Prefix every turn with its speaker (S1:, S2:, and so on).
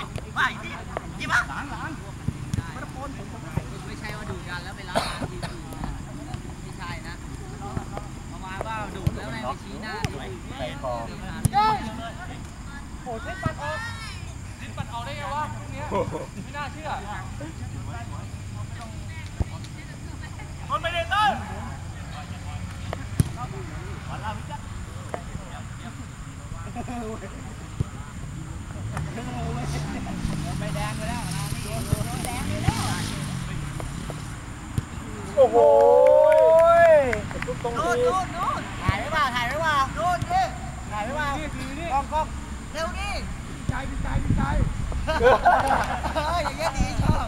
S1: าไปยี่ปะหลังหลัไม่ใช่ว่าดูกันแล้วไปล้างที่ไม่ใช่นะมาว่าดูแล้วไม่ชี้หน้าไโอ
S2: ้ยดอบ
S3: ัดออกได้ไงวะไม่น่าเชื่อคนไม่ได้ต้น
S2: โอ้โห
S1: โน่นโน่นโน่นถ่ายไว้เปล่า
S2: ถ่ายไว้เปล่า
S1: โน่นดิถ
S2: ่ายไว้เปล่ากล้องกล้อง
S1: เร็วดิใจ
S3: ใจใจใจ
S1: เอออย่างเงี้ยดีชอบ